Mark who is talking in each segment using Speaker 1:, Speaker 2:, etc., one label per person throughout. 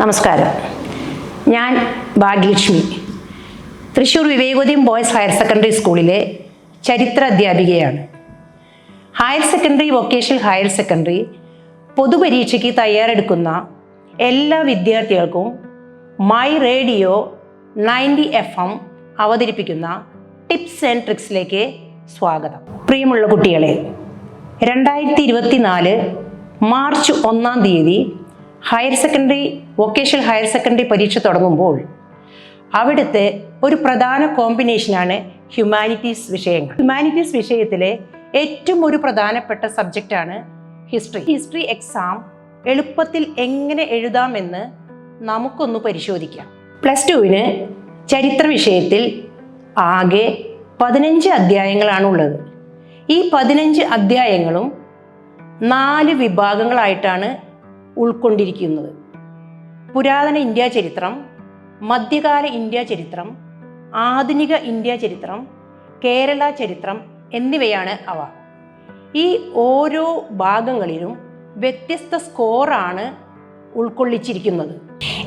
Speaker 1: നമസ്കാരം. ഞാൻ Bhagyalakshmi. Thrissur Vivekodayam boys higher secondary സ്കൂളിലെ ചരിത്ര അധ്യാപികയാണ്. Higher secondary vocational higher secondary പൊതുപരീക്ഷയ്ക്ക് തയ്യാറെടുക്കുന്ന എല്ലാ വിദ്യാർത്ഥികൾക്കും my radio ninety F M അവതരിപ്പിക്കുന്ന ടിപ്സ് ആൻഡ് ട്രിക്സിലേക്ക് സ്വാഗതം. പ്രിയമുള്ള കുട്ടികളെ രണ്ടായിരത്തി ഇരുപത്തിനാല് മാർച്ച് ഒന്നാം തീയതി higher secondary vocational higher secondary പരീക്ഷ തുടങ്ങുമ്പോൾ അവിടുത്തെ ഒരു പ്രധാന കോമ്പിനേഷനാണ് ഹ്യൂമാനിറ്റീസ് വിഷയങ്ങൾ. ഹ്യൂമാനിറ്റീസ് വിഷയത്തിലെ ഏറ്റവും ഒരു പ്രധാനപ്പെട്ട സബ്ജക്റ്റാണ് ഹിസ്റ്ററി ഹിസ്റ്ററി എക്സാം എളുപ്പത്തിൽ എങ്ങനെ എഴുതാമെന്ന് നമുക്കൊന്ന് പരിശോധിക്കാം. പ്ലസ് ടുവിന് ചരിത്ര വിഷയത്തിൽ ആകെ പതിനഞ്ച് അധ്യായങ്ങളാണുള്ളത് ഈ പതിനഞ്ച് അധ്യായങ്ങളും നാല് വിഭാഗങ്ങളായിട്ടാണ് ഉൾക്കൊണ്ടിരിക്കുന്നത്. പുരാതന ഇന്ത്യ ചരിത്രം മധ്യകാല ഇന്ത്യ ചരിത്രം ആധുനിക ഇന്ത്യ ചരിത്രം കേരള ചരിത്രം എന്നിവയാണ് അവ. ഈ ഓരോ ഭാഗങ്ങളിലും വ്യത്യസ്ത സ്കോറാണ് ഉൾക്കൊള്ളിച്ചിരിക്കുന്നത്.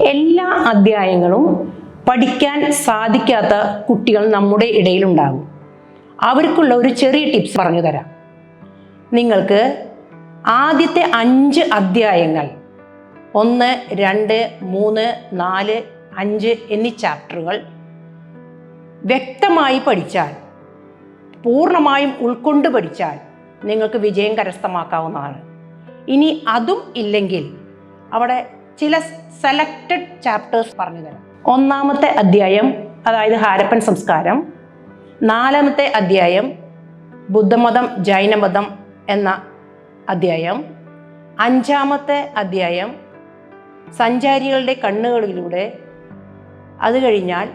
Speaker 1: എല്ലാ അധ്യായങ്ങളും പഠിക്കാൻ സാധിക്കാത്ത കുട്ടികൾ നമ്മുടെ ഇടയിലുണ്ടാകും. അവർക്കുള്ള ഒരു ചെറിയ ടിപ്സ് പറഞ്ഞു തരാം നിങ്ങൾക്ക് ആദ്യത്തെ അഞ്ച് അധ്യായങ്ങൾ. ഒന്ന് രണ്ട് മൂന്ന് നാല് അഞ്ച് എന്നീ ചാപ്റ്ററുകൾ വ്യക്തമായി പഠിച്ചാൽ പൂർണമായും ഉൾക്കൊണ്ട് പഠിച്ചാൽ നിങ്ങൾക്ക് വിജയം കരസ്ഥമാക്കാവുന്നതാണ്. ഇനി അതും ഇല്ലെങ്കിൽ അവിടെ ചില സെലക്റ്റഡ് ചാപ്റ്റേഴ്സ് പറഞ്ഞു തരാം ഒന്നാമത്തെ അധ്യായം അതായത് ഹാരപ്പൻ സംസ്കാരം. നാലാമത്തെ അധ്യായം ബുദ്ധമതം ജൈനമതം എന്ന അധ്യായം അഞ്ചാമത്തെ അധ്യായം സഞ്ചാരികളുടെ കണ്ണുകളിലൂടെ. അത് കഴിഞ്ഞാൽ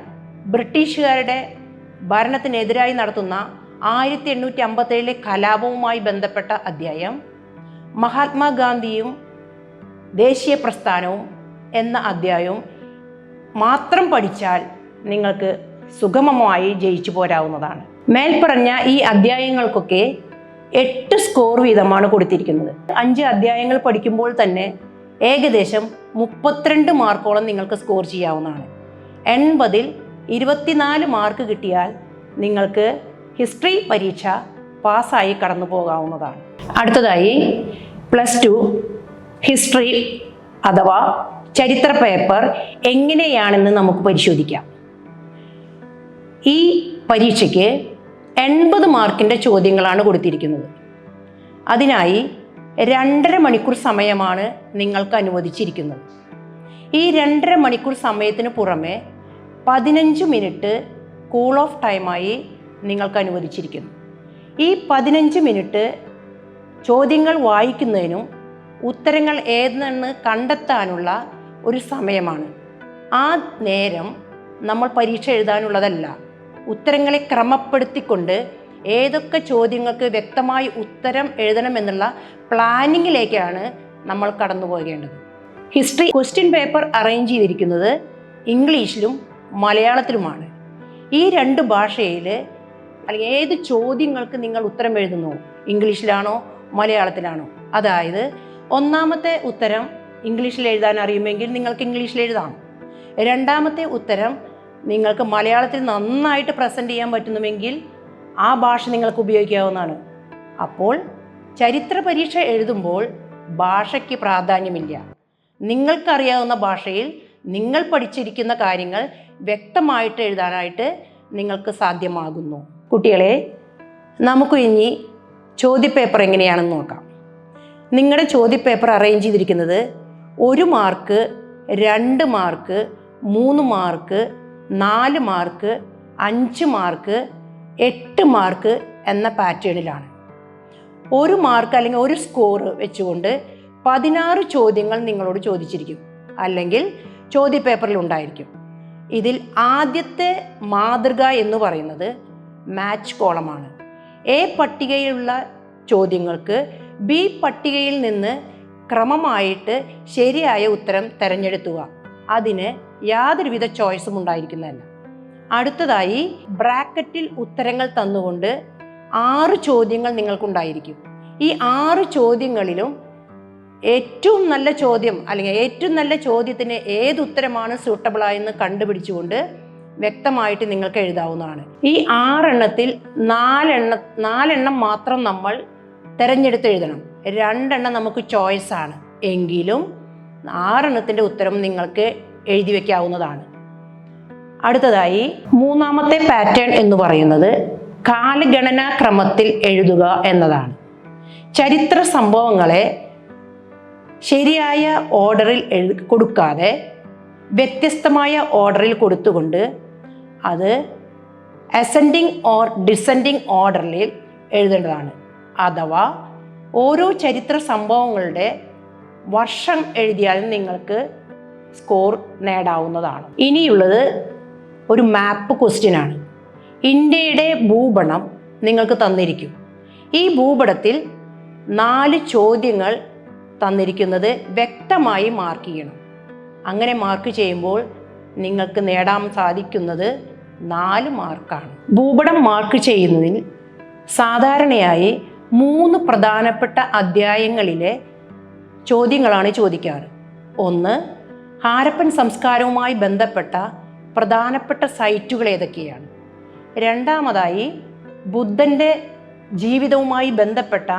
Speaker 1: ബ്രിട്ടീഷുകാരുടെ ഭരണത്തിനെതിരായി നടത്തുന്ന ആയിരത്തി എണ്ണൂറ്റി അമ്പത്തേഴിലെ കലാപവുമായി ബന്ധപ്പെട്ട അധ്യായം മഹാത്മാഗാന്ധിയും ദേശീയ പ്രസ്ഥാനവും എന്ന അധ്യായവും മാത്രം പഠിച്ചാൽ നിങ്ങൾക്ക് സുഗമമായി ജയിച്ചു പോരാവുന്നതാണ്. മേൽപ്പറഞ്ഞ ഈ അധ്യായങ്ങൾക്കൊക്കെ എട്ട് സ്കോർ വീതമാണ് കൊടുത്തിരിക്കുന്നത്. അഞ്ച് അധ്യായങ്ങൾ പഠിക്കുമ്പോൾ തന്നെ ഏകദേശം മുപ്പത്തിരണ്ട് മാർക്കോളം നിങ്ങൾക്ക് സ്കോർ ചെയ്യാവുന്നതാണ്. എൺപതിൽ ഇരുപത്തിനാല് മാർക്ക് കിട്ടിയാൽ നിങ്ങൾക്ക് ഹിസ്റ്ററി പരീക്ഷ പാസ്സായി കടന്നു പോകാവുന്നതാണ്. അടുത്തതായി പ്ലസ് ടു ഹിസ്റ്ററി അഥവാ ചരിത്ര പേപ്പർ എങ്ങനെയാണെന്ന് നമുക്ക് പരിശോധിക്കാം. ഈ പരീക്ഷയ്ക്ക് എൺപത് മാർക്കിന്റെ ചോദ്യങ്ങളാണ് കൊടുത്തിരിക്കുന്നത്. അതിനായി രണ്ടര മണിക്കൂർ സമയമാണ് നിങ്ങൾക്ക് അനുവദിച്ചിരിക്കുന്നത്. ഈ രണ്ടര മണിക്കൂർ സമയത്തിന് പുറമെ പതിനഞ്ച് മിനിറ്റ് കൂൾ ഓഫ് ടൈമായി നിങ്ങൾക്ക് അനുവദിച്ചിരിക്കുന്നു. ഈ പതിനഞ്ച് മിനിറ്റ് ചോദ്യങ്ങൾ വായിക്കുന്നതിനും ഉത്തരങ്ങൾ ഏതെന്ന് കണ്ടെത്താനുള്ള ഒരു സമയമാണ്. ആ നേരം നമ്മൾ പരീക്ഷ എഴുതാനുള്ളതല്ല. ഉത്തരങ്ങളെ ക്രമപ്പെടുത്തിക്കൊണ്ട് ഏതൊക്കെ ചോദ്യങ്ങൾക്ക് വ്യക്തമായി ഉത്തരം എഴുതണമെന്നുള്ള പ്ലാനിങ്ങിലേക്കാണ് നമ്മൾ കടന്നു പോകേണ്ടത്. ഹിസ്റ്ററി ക്വസ്റ്റ്യൻ പേപ്പർ അറേഞ്ച് ചെയ്തിരിക്കുന്നത് ഇംഗ്ലീഷിലും മലയാളത്തിലുമാണ്. ഈ രണ്ട് ഭാഷയിൽ അല്ലെങ്കിൽ ഏത് ചോദ്യങ്ങൾക്ക് നിങ്ങൾ ഉത്തരം എഴുതുന്നു? ഇംഗ്ലീഷിലാണോ മലയാളത്തിലാണോ? അതായത് ഒന്നാമത്തെ ഉത്തരം ഇംഗ്ലീഷിൽ എഴുതാൻ അറിയുമെങ്കിൽ നിങ്ങൾക്ക് ഇംഗ്ലീഷിൽ എഴുതാം. രണ്ടാമത്തെ ഉത്തരം നിങ്ങൾക്ക് മലയാളത്തിൽ നന്നായിട്ട് പ്രസന്റ് ചെയ്യാൻ പറ്റുന്നുവെങ്കിൽ ആ ഭാഷ നിങ്ങൾക്ക് ഉപയോഗിക്കാവുന്നതാണ്. അപ്പോൾ ചരിത്ര പരീക്ഷ എഴുതുമ്പോൾ ഭാഷയ്ക്ക് പ്രാധാന്യമില്ല. നിങ്ങൾക്കറിയാവുന്ന ഭാഷയിൽ നിങ്ങൾ പഠിച്ചിരിക്കുന്ന കാര്യങ്ങൾ വ്യക്തമായിട്ട് എഴുതാനായിട്ട് നിങ്ങൾക്ക് സാധ്യമാകുന്നു. കുട്ടികളെ നമുക്ക് ഇനി ചോദ്യപേപ്പർ എങ്ങനെയാണെന്ന് നോക്കാം. നിങ്ങളുടെ ചോദ്യപേപ്പർ അറേഞ്ച് ചെയ്തിരിക്കുന്നത് ഒരു മാർക്ക് രണ്ട് മാർക്ക് മൂന്ന് മാർക്ക് നാല് മാർക്ക് അഞ്ച് മാർക്ക് എട്ട് മാർക്ക് എന്ന പാറ്റേണിലാണ്. ഒരു മാർക്ക് അല്ലെങ്കിൽ ഒരു സ്കോർ വെച്ചുകൊണ്ട് പതിനാറ് ചോദ്യങ്ങൾ നിങ്ങളോട് ചോദിച്ചിരിക്കും. അല്ലെങ്കിൽ ചോദ്യപേപ്പറിൽ ഉണ്ടായിരിക്കും. ഇതിൽ ആദ്യത്തെ മാതൃക എന്ന് പറയുന്നത് മാച്ച് കോളമാണ്. എ പട്ടികയിലുള്ള ചോദ്യങ്ങൾക്ക് ബി പട്ടികയിൽ നിന്ന് ക്രമമായിട്ട് ശരിയായ ഉത്തരം തിരഞ്ഞെടുത്തുക. അതിന് യാതൊരുവിധ ചോയ്സും ഉണ്ടായിരിക്കുന്നതല്ല. അടുത്തതായി ബ്രാക്കറ്റിൽ ഉത്തരങ്ങൾ തന്നുകൊണ്ട് ആറ് ചോദ്യങ്ങൾ നിങ്ങൾക്കുണ്ടായിരിക്കും. ഈ ആറ് ചോദ്യങ്ങളിലും ഏറ്റവും നല്ല ചോദ്യം അല്ലെങ്കിൽ ഏറ്റവും നല്ല ചോദ്യത്തിന് ഏത് ഉത്തരമാണ് സൂട്ടബിളായെന്ന് കണ്ടുപിടിച്ചുകൊണ്ട് വ്യക്തമായിട്ട് നിങ്ങൾക്ക് എഴുതാവുന്നതാണ്. ഈ ആറെണ്ണത്തിൽ നാലെണ്ണ നാലെണ്ണം മാത്രം നമ്മൾ തിരഞ്ഞെടുത്ത് എഴുതണം. രണ്ടെണ്ണം നമുക്ക് ചോയ്സാണ് എങ്കിലും ആറെണ്ണത്തിന്റെ ഉത്തരം നിങ്ങൾക്ക് എഴുതി വയ്ക്കാവുന്നതാണ് അടുത്തതായി മൂന്നാമത്തെ പാറ്റേൺ എന്ന് പറയുന്നത് കാലഗണനാ ക്രമത്തിൽ എഴുതുക എന്നതാണ്. ചരിത്ര സംഭവങ്ങളെ ശരിയായ ഓർഡറിൽ എഴു കൊടുക്കാതെ വ്യത്യസ്തമായ ഓർഡറിൽ കൊടുത്തുകൊണ്ട് അത് അസെൻഡിങ് ഓർ ഡിസെൻഡിങ് ഓർഡറിൽ എഴുതേണ്ടതാണ്. അഥവാ ഓരോ ചരിത്ര സംഭവങ്ങളുടെ വർഷം എഴുതിയാലും നിങ്ങൾക്ക് സ്കോർ നേടാവുന്നതാണ്. ഇനിയുള്ളത് ഒരു മാപ്പ് ക്വസ്റ്റ്യൻ ആണ്. ഇന്ത്യയുടെ ഭൂപടം നിങ്ങൾക്ക് തന്നിരിക്കും. ഈ ഭൂപടത്തിൽ നാല് ചോദ്യങ്ങൾ തന്നിരിക്കുന്നത് വ്യക്തമായി മാർക്ക് ചെയ്യണം. അങ്ങനെ മാർക്ക് ചെയ്യുമ്പോൾ നിങ്ങൾക്ക് നേടാൻ സാധിക്കുന്നത് നാല് മാർക്കാണ് ഭൂപടം മാർക്ക് ചെയ്യുന്നതിൽ സാധാരണയായി മൂന്ന് പ്രധാനപ്പെട്ട അധ്യായങ്ങളിലെ ചോദ്യങ്ങളാണ് ചോദിക്കാറ്. ഒന്ന് ഹാരപ്പൻ സംസ്കാരവുമായി ബന്ധപ്പെട്ട പ്രധാനപ്പെട്ട സൈറ്റുകൾ ഏതൊക്കെയാണ്? രണ്ടാമതായി ബുദ്ധന്റെ ജീവിതവുമായി ബന്ധപ്പെട്ട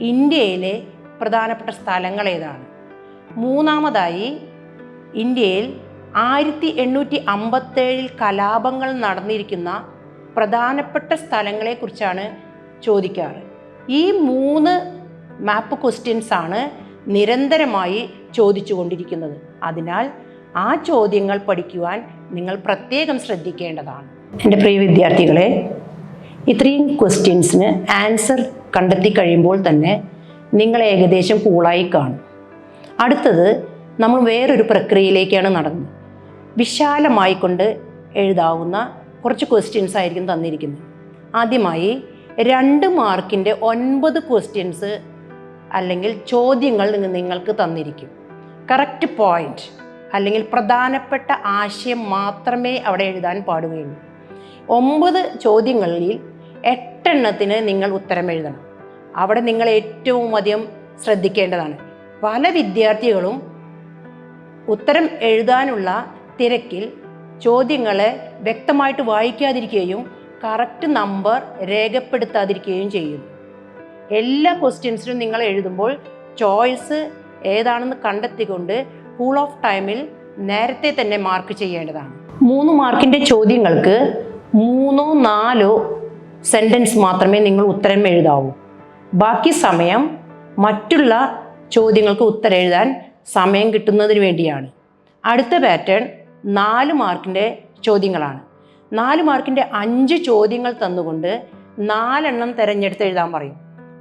Speaker 1: ഇന്ത്യയിലെ പ്രധാനപ്പെട്ട സ്ഥലങ്ങൾ ഏതാണ്? മൂന്നാമതായി ഇന്ത്യയിൽ ആയിരത്തി എണ്ണൂറ്റി അമ്പത്തേഴിൽ കലാപങ്ങൾ നടന്നിരിക്കുന്ന പ്രധാനപ്പെട്ട സ്ഥലങ്ങളെക്കുറിച്ചാണ് ചോദിക്കാറ്. ഈ മൂന്ന് മാപ്പ് ക്വസ്റ്റ്യൻസ് ആണ് നിരന്തരമായി ചോദിച്ചു കൊണ്ടിരിക്കുന്നത് അതിനാൽ ആ ചോദ്യങ്ങൾ പഠിക്കുവാൻ നിങ്ങൾ പ്രത്യേകം ശ്രദ്ധിക്കേണ്ടതാണ്. എന്റെ പ്രിയ വിദ്യാർത്ഥികളെ ഇത്രയും ക്വസ്റ്റ്യൻസിന് ആൻസർ കണ്ടെത്തി കഴിയുമ്പോൾ തന്നെ നിങ്ങൾ ഏകദേശം കൂളായി കാണും. അടുത്തത് നമ്മൾ വേറൊരു പ്രക്രിയയിലേക്കാണ് നടന്നത്. വിശാലമായി കൊണ്ട് എഴുതാവുന്ന കുറച്ച് ക്വസ്റ്റ്യൻസ് ആയിരിക്കും തന്നിരിക്കുന്നത്. ആദ്യമായി രണ്ട് മാർക്കിന്റെ ഒൻപത് ക്വസ്റ്റ്യൻസ് അല്ലെങ്കിൽ ചോദ്യങ്ങൾ നിങ്ങൾക്ക് തന്നിരിക്കും. കറക്റ്റ് പോയിന്റ് അല്ലെങ്കിൽ പ്രധാനപ്പെട്ട ആശയം മാത്രമേ അവിടെ എഴുതാൻ പാടുകയുള്ളൂ. ഒമ്പത് ചോദ്യങ്ങളിൽ എട്ടെണ്ണത്തിന് നിങ്ങൾ ഉത്തരം എഴുതണം. അവിടെ നിങ്ങൾ ഏറ്റവും അധികം ശ്രദ്ധിക്കേണ്ടതാണ്. പല വിദ്യാർത്ഥികളും ഉത്തരം എഴുതാനുള്ള തിരക്കിൽ ചോദ്യങ്ങളെ വ്യക്തമായിട്ട് വായിക്കാതിരിക്കുകയും കറക്റ്റ് നമ്പർ രേഖപ്പെടുത്താതിരിക്കുകയും ചെയ്യും. എല്ലാ ക്വസ്റ്റ്യൻസിനും നിങ്ങൾ എഴുതുമ്പോൾ ചോയ്സ് ഏതാണെന്ന് കണ്ടെത്തിക്കൊണ്ട് കൂൾ ഓഫ് ടൈമിൽ നേരത്തെ തന്നെ മാർക്ക് ചെയ്യേണ്ടതാണ്. മൂന്ന് മാർക്കിന്റെ ചോദ്യങ്ങൾക്ക് മൂന്നോ നാലോ സെന്റൻസ് മാത്രമേ നിങ്ങൾ ഉത്തരം എഴുതാവൂ. ബാക്കി സമയം മറ്റുള്ള ചോദ്യങ്ങൾക്ക് ഉത്തരം എഴുതാൻ സമയം കിട്ടുന്നതിന് വേണ്ടിയാണ്. അടുത്ത പാറ്റേൺ നാല് മാർക്കിന്റെ ചോദ്യങ്ങളാണ്. നാല് മാർക്കിന്റെ അഞ്ച് ചോദ്യങ്ങൾ തന്നുകൊണ്ട് നാലെണ്ണം തിരഞ്ഞെടുത്ത് എഴുതാൻ പറയും.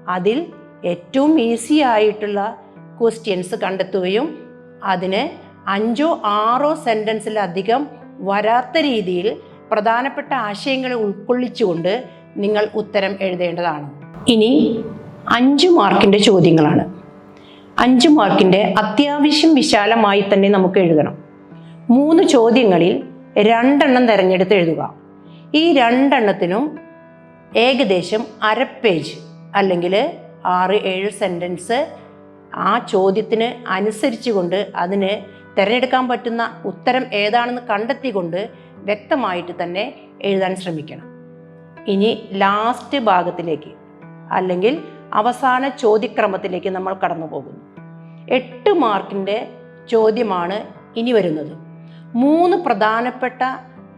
Speaker 1: അതിൽ ഏറ്റവും ഈസി ആയിട്ടുള്ള ക്വസ്റ്റ്യൻസ് കണ്ടെത്തുകയും അതിന് അഞ്ചോ ആറോ സെന്റൻസിലധികം വരാത്ത രീതിയിൽ പ്രധാനപ്പെട്ട ആശയങ്ങൾ ഉൾക്കൊള്ളിച്ചുകൊണ്ട് നിങ്ങൾ ഉത്തരം എഴുതേണ്ടതാണ്. ഇനി അഞ്ച് മാർക്കിന്റെ ചോദ്യങ്ങളാണ്. അഞ്ച് മാർക്കിന്റെ അത്യാവശ്യം വിശാലമായി തന്നെ നമുക്ക് എഴുതണം. മൂന്ന് ചോദ്യങ്ങളിൽ രണ്ടെണ്ണം തിരഞ്ഞെടുത്ത് എഴുതുക. ഈ രണ്ടെണ്ണത്തിനും ഏകദേശം അര പേജ് അല്ലെങ്കിൽ ആറ് ഏഴ് സെന്റൻസ് ആ ചോദ്യത്തിന് അനുസരിച്ചുകൊണ്ട് അതിന് തിരഞ്ഞെടുക്കാൻ പറ്റുന്ന ഉത്തരം ഏതാണെന്ന് കണ്ടെത്തിക്കൊണ്ട് വ്യക്തമായിട്ട് തന്നെ എഴുതാൻ ശ്രമിക്കണം. ഇനി ലാസ്റ്റ് ഭാഗത്തിലേക്ക് അല്ലെങ്കിൽ അവസാന ചോദ്യക്രമത്തിലേക്ക് നമ്മൾ കടന്നു പോകുന്നു എട്ട് മാർക്കിന്റെ ചോദ്യമാണ് ഇനി വരുന്നത്. മൂന്ന് പ്രധാനപ്പെട്ട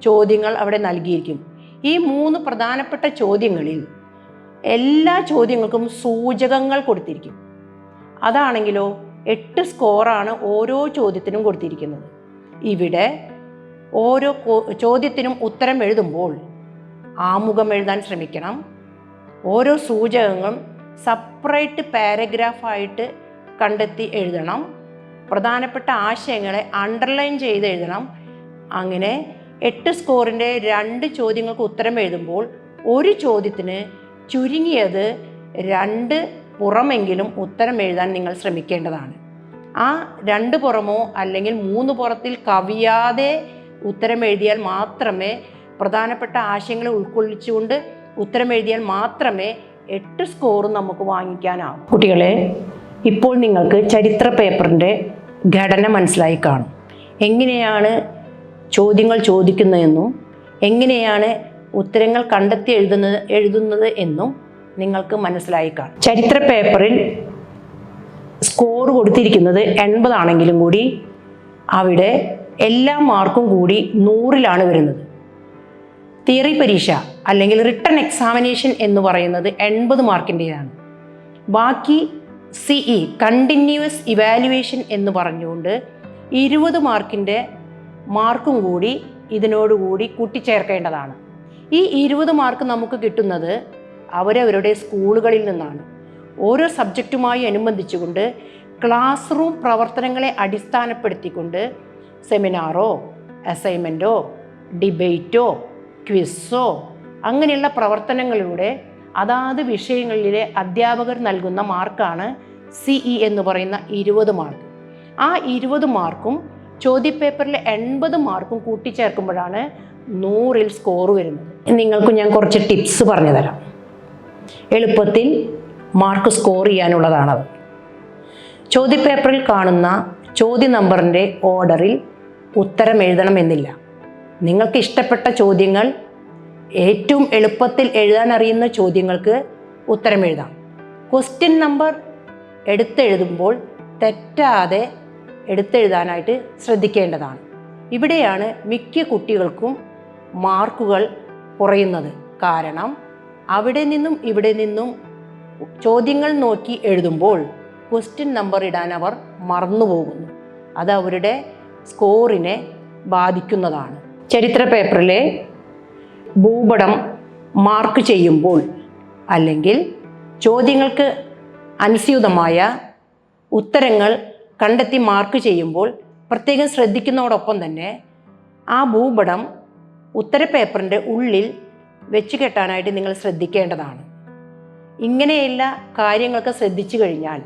Speaker 1: ചോദ്യങ്ങൾ അവിടെ നൽകിയിരിക്കും. ഈ മൂന്ന് പ്രധാനപ്പെട്ട ചോദ്യങ്ങളിൽ എല്ലാ ചോദ്യങ്ങൾക്കും സൂചകങ്ങൾ കൊടുത്തിരിക്കും. അതാണെങ്കിലോ എട്ട് സ്കോറാണ് ഓരോ ചോദ്യത്തിനും കൊടുത്തിരിക്കുന്നത്. ഇവിടെ ഓരോ ചോദ്യത്തിനും ഉത്തരം എഴുതുമ്പോൾ ആമുഖം എഴുതാൻ ശ്രമിക്കണം. ഓരോ സൂചകങ്ങളും സപ്പറേറ്റ് പാരഗ്രാഫായിട്ട് കണ്ടെത്തി എഴുതണം. പ്രധാനപ്പെട്ട ആശയങ്ങളെ അണ്ടർലൈൻ ചെയ്ത് എഴുതണം. അങ്ങനെ എട്ട് സ്കോറിന്റെ രണ്ട് ചോദ്യങ്ങൾക്ക് ഉത്തരം എഴുതുമ്പോൾ ഒരു ചോദ്യത്തിന് ചുരുങ്ങിയത് രണ്ട് പുറമെങ്കിലും ഉത്തരം എഴുതാൻ നിങ്ങൾ ശ്രമിക്കേണ്ടതാണ്. ആ രണ്ട് പുറമോ അല്ലെങ്കിൽ മൂന്ന് പുറത്തിൽ കവിയാതെ ഉത്തരം എഴുതിയാൽ മാത്രമേ പ്രധാനപ്പെട്ട ആശയങ്ങളെ ഉൾക്കൊള്ളിച്ചുകൊണ്ട് ഉത്തരം എഴുതിയാൽ മാത്രമേ എട്ട് സ്കോറും നമുക്ക് വാങ്ങിക്കാനാവും. കുട്ടികളെ ഇപ്പോൾ നിങ്ങൾക്ക് ചരിത്ര പേപ്പറിന്റെ ഘടന മനസ്സിലായി കാണും. എങ്ങനെയാണ് ചോദ്യങ്ങൾ ചോദിക്കുന്നതെന്നും എങ്ങനെയാണ് ഉത്തരങ്ങൾ കണ്ടെത്തി എഴുതുന്നത് എഴുതുന്നത് എന്നും നിങ്ങൾക്ക് മനസ്സിലായി കാണും. ചരിത്ര പേപ്പറിൽ സ്കോർ കൊടുത്തിരിക്കുന്നത് എൺപതാണെങ്കിലും കൂടി അവിടെ എല്ലാ മാർക്കും കൂടി നൂറിലാണ് വരുന്നത്. തിയറി പരീക്ഷ അല്ലെങ്കിൽ റിട്ടൺ എക്സാമിനേഷൻ എന്ന് പറയുന്നത് എൺപത് മാർക്കിന്റെതാണ്. ബാക്കി സിഇ കണ്ടിന്യൂസ് ഇവാലുവേഷൻ എന്ന് പറഞ്ഞുകൊണ്ട് ഇരുപത് മാർക്കിന്റെ മാർക്കും കൂടി ഇതിനോടുകൂടി കൂട്ടിച്ചേർക്കേണ്ടതാണ്. ഈ ഇരുപത് മാർക്ക് നമുക്ക് കിട്ടുന്നത് അവരവരുടെ സ്കൂളുകളിൽ നിന്നാണ്. ഓരോ സബ്ജക്റ്റുമായി അനുബന്ധിച്ചുകൊണ്ട് ക്ലാസ് റൂം പ്രവർത്തനങ്ങളെ അടിസ്ഥാനപ്പെടുത്തിക്കൊണ്ട് സെമിനാറോ അസൈൻമെന്റോ ഡിബേറ്റോ ക്വിസോ അങ്ങനെയുള്ള പ്രവർത്തനങ്ങളിലൂടെ അതാത് വിഷയങ്ങളിലെ അധ്യാപകർ നൽകുന്ന മാർക്കാണ് സിഇ എന്ന് പറയുന്ന ഇരുപത് മാർക്ക്. ആ ഇരുപത് മാർക്കും ചോദ്യപേപ്പറിലെ എൺപത് മാർക്കും കൂട്ടിച്ചേർക്കുമ്പോഴാണ് നൂറിൽ സ്കോർ വരുന്നത്. നിങ്ങൾക്ക് ഞാൻ കുറച്ച് ടിപ്സ് പറഞ്ഞു തരാം. എളുപ്പത്തിൽ മാർക്ക് സ്കോർ ചെയ്യാനുള്ളതാണത്. ചോദ്യപേപ്പറിൽ കാണുന്ന ചോദ്യ നമ്പറിന്റെ ഓർഡറിൽ ഉത്തരം എഴുതണമെന്നില്ല. നിങ്ങൾക്ക് ഇഷ്ടപ്പെട്ട ചോദ്യങ്ങൾ ഏറ്റവും എളുപ്പത്തിൽ എഴുതാൻ അറിയുന്ന ചോദ്യങ്ങൾക്ക് ഉത്തരം എഴുതാം. ക്വസ്റ്റ്യൻ നമ്പർ എടുത്തെഴുതുമ്പോൾ തെറ്റാതെ എടുത്തെഴുതാനായിട്ട് ശ്രദ്ധിക്കേണ്ടതാണ്. ഇവിടെയാണ് മിക്ക കുട്ടികൾക്കും മാർക്കുകൾ കുറയുന്നത്. കാരണം അവിടെ നിന്നും ഇവിടെ നിന്നും ചോദ്യങ്ങൾ നോക്കി എഴുതുമ്പോൾ ക്വസ്റ്റ്യൻ നമ്പർ ഇടാൻ അവർ മറന്നുപോകുന്നു അത് അവരുടെ സ്കോറിനെ ബാധിക്കുന്നതാണ്. ചരിത്ര പേപ്പറിലെ ഭൂപടം മാർക്ക് ചെയ്യുമ്പോൾ അല്ലെങ്കിൽ ചോദ്യങ്ങൾക്ക് അനുസ്യൂതമായ ഉത്തരങ്ങൾ കണ്ടെത്തി മാർക്ക് ചെയ്യുമ്പോൾ പ്രത്യേകം ശ്രദ്ധിക്കുന്നതോടൊപ്പം തന്നെ ആ ഭൂപടം ഉത്തര പേപ്പറിന്റെ ഉള്ളിൽ വെച്ച് കെട്ടാനായിട്ട് നിങ്ങൾ ശ്രദ്ധിക്കേണ്ടതാണ്. ഇങ്ങനെയുള്ള കാര്യങ്ങളൊക്കെ ശ്രദ്ധിച്ചു കഴിഞ്ഞാൽ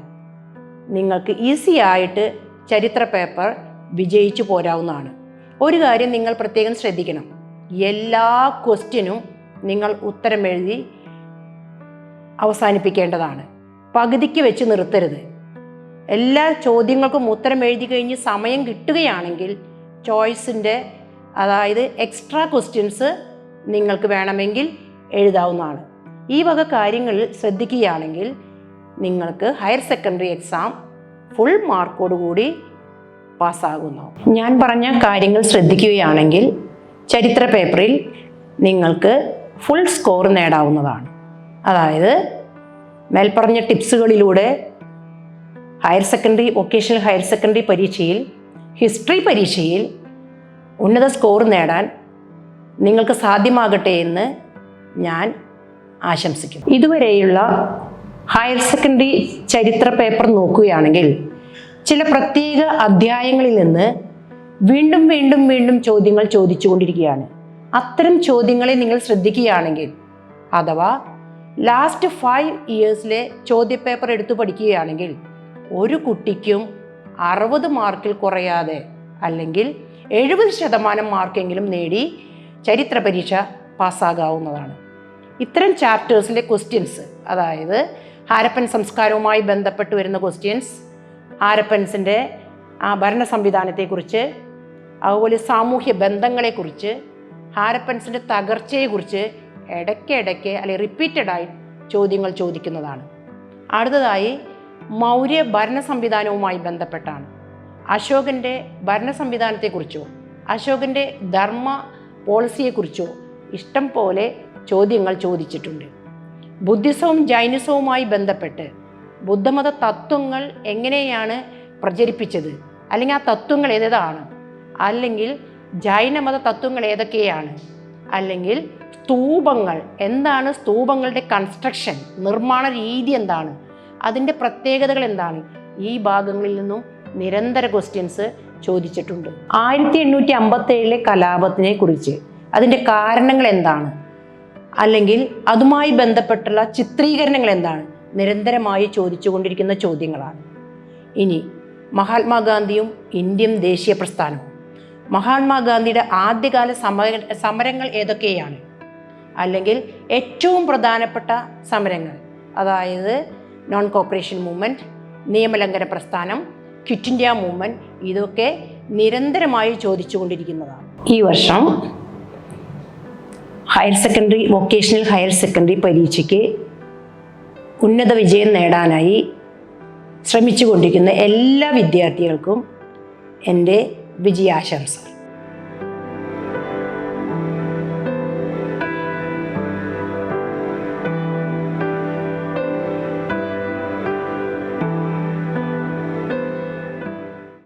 Speaker 1: നിങ്ങൾക്ക് ഈസി ആയിട്ട് ചരിത്ര പേപ്പർ വിജയിച്ചു പോരാവുന്നതാണ്. ഒരു കാര്യം നിങ്ങൾ പ്രത്യേകം ശ്രദ്ധിക്കണം. എല്ലാ ക്വസ്റ്റ്യനും നിങ്ങൾ ഉത്തരം എഴുതി അവസാനിപ്പിക്കേണ്ടതാണ്. പകുതിക്ക് വെച്ച് നിർത്തരുത്. എല്ലാ ചോദ്യങ്ങൾക്കും ഉത്തരം എഴുതി കഴിഞ്ഞ് സമയം കിട്ടുകയാണെങ്കിൽ ചോയ്സിന്റെ അതായത് എക്സ്ട്രാ ക്വസ്റ്റ്യൻസ് നിങ്ങൾക്ക് വേണമെങ്കിൽ എഴുതാവുന്നതാണ്. ഈ വക കാര്യങ്ങളിൽ ശ്രദ്ധിക്കുകയാണെങ്കിൽ നിങ്ങൾക്ക് ഹയർ സെക്കൻഡറി എക്സാം ഫുൾ മാർക്കോടുകൂടി പാസ്സാകുന്നു. ഞാൻ പറഞ്ഞ കാര്യങ്ങൾ ശ്രദ്ധിക്കുകയാണെങ്കിൽ ചരിത്ര പേപ്പറിൽ നിങ്ങൾക്ക് ഫുൾ സ്കോർ നേടാവുന്നതാണ്. അതായത് മേൽപ്പറഞ്ഞ ടിപ്സുകളിലൂടെ higher secondary vocational higher secondary പരീക്ഷയിൽ ഹിസ്റ്ററി പരീക്ഷയിൽ ഉന്നത സ്കോർ നേടാൻ നിങ്ങൾക്ക് സാധ്യമാകട്ടെ എന്ന് ഞാൻ ആശംസിക്കുന്നു. ഇതുവരെയുള്ള ഹയർ സെക്കൻഡറി ചരിത്ര പേപ്പർ നോക്കുകയാണെങ്കിൽ ചില പ്രത്യേക അധ്യായങ്ങളിൽ നിന്ന് വീണ്ടും വീണ്ടും വീണ്ടും ചോദ്യങ്ങൾ ചോദിച്ചുകൊണ്ടിരിക്കുകയാണ്. അത്തരം ചോദ്യങ്ങളെ നിങ്ങൾ ശ്രദ്ധിക്കുകയാണെങ്കിൽ അഥവാ ലാസ്റ്റ് ഫൈവ് ഇയേഴ്സിലെ ചോദ്യപേപ്പർ എടുത്തു പഠിക്കുകയാണെങ്കിൽ ഒരു കുട്ടിക്കും അറുപത് മാർക്കിൽ കുറയാതെ അല്ലെങ്കിൽ എഴുപത് ശതമാനം മാർക്കെങ്കിലും നേടി ചരിത്ര പരീക്ഷ പാസ്സാകാവുന്നതാണ്. ഇത്തരം ചാപ്റ്റേഴ്സിലെ ക്വസ്റ്റ്യൻസ് അതായത് ഹാരപ്പൻ സംസ്കാരവുമായി ബന്ധപ്പെട്ട് വരുന്ന ക്വസ്റ്റ്യൻസ് ഹാരപ്പൻസിന്റെ ആ ഭരണ സംവിധാനത്തെക്കുറിച്ച് അതുപോലെ സാമൂഹ്യ ബന്ധങ്ങളെക്കുറിച്ച് ഹാരപ്പൻസിന്റെ തകർച്ചയെക്കുറിച്ച് ഇടയ്ക്കിടയ്ക്ക് അല്ലെങ്കിൽ റിപ്പീറ്റഡായി ചോദ്യങ്ങൾ ചോദിക്കുന്നതാണ്. അടുത്തതായി മൗര്യ ഭരണ സംവിധാനവുമായി ബന്ധപ്പെട്ടാണ്. അശോകന്റെ ഭരണ സംവിധാനത്തെക്കുറിച്ചോ അശോകന്റെ ധർമ്മ പോളിസിയെക്കുറിച്ചോ ഇഷ്ടം പോലെ ചോദ്യങ്ങൾ ചോദിച്ചിട്ടുണ്ട്. ബുദ്ധിസവും ജൈനിസവുമായി ബന്ധപ്പെട്ട് ബുദ്ധമത തത്വങ്ങൾ എങ്ങനെയാണ് പ്രചരിപ്പിച്ചത്? അല്ലെങ്കിൽ ആ തത്വങ്ങൾ ഏതാണ്? അല്ലെങ്കിൽ ജൈനമത തത്വങ്ങൾ ഏതൊക്കെയാണ്? അല്ലെങ്കിൽ സ്തൂപങ്ങൾ എന്താണ് സ്തൂപങ്ങളുടെ കൺസ്ട്രക്ഷൻ നിർമ്മാണ രീതി എന്താണ്? അതിന്റെ പ്രത്യേകതകൾ എന്താണ്? ഈ ഭാഗങ്ങളിൽ നിന്നും നിരന്തര ക്വസ്റ്റ്യൻസ് ചോദിച്ചിട്ടുണ്ട്. ആയിരത്തി എണ്ണൂറ്റി അമ്പത്തേഴിലെ കലാപത്തിനെ കുറിച്ച് അതിന്റെ കാരണങ്ങൾ എന്താണ്? അല്ലെങ്കിൽ അതുമായി ബന്ധപ്പെട്ടുള്ള ചിത്രീകരണങ്ങൾ എന്താണ്? നിരന്തരമായി ചോദിച്ചുകൊണ്ടിരിക്കുന്ന ചോദ്യങ്ങളാണ്. ഇനി മഹാത്മാഗാന്ധിയും ഇന്ത്യൻ ദേശീയ പ്രസ്ഥാനവും. മഹാത്മാഗാന്ധിയുടെ ആദ്യകാല സമര സമരങ്ങൾ ഏതൊക്കെയാണ്? അല്ലെങ്കിൽ ഏറ്റവും പ്രധാനപ്പെട്ട സമരങ്ങൾ. അതായത് നോൺ കോപ്പറേഷൻ മൂവ്മെന്റ് നിയമലംഘന പ്രസ്ഥാനം ക്വിറ്റ് ഇന്ത്യ മൂവ്മെന്റ് ഇതൊക്കെ നിരന്തരമായി ചോദിച്ചുകൊണ്ടിരിക്കുന്നതാണ്. ഈ വർഷം higher secondary vocational higher secondary പരീക്ഷയ്ക്ക് ഉന്നത വിജയം നേടാനായി ശ്രമിച്ചുകൊണ്ടിരിക്കുന്ന എല്ലാ വിദ്യാർത്ഥികൾക്കും എന്റെ വിജയാശംസ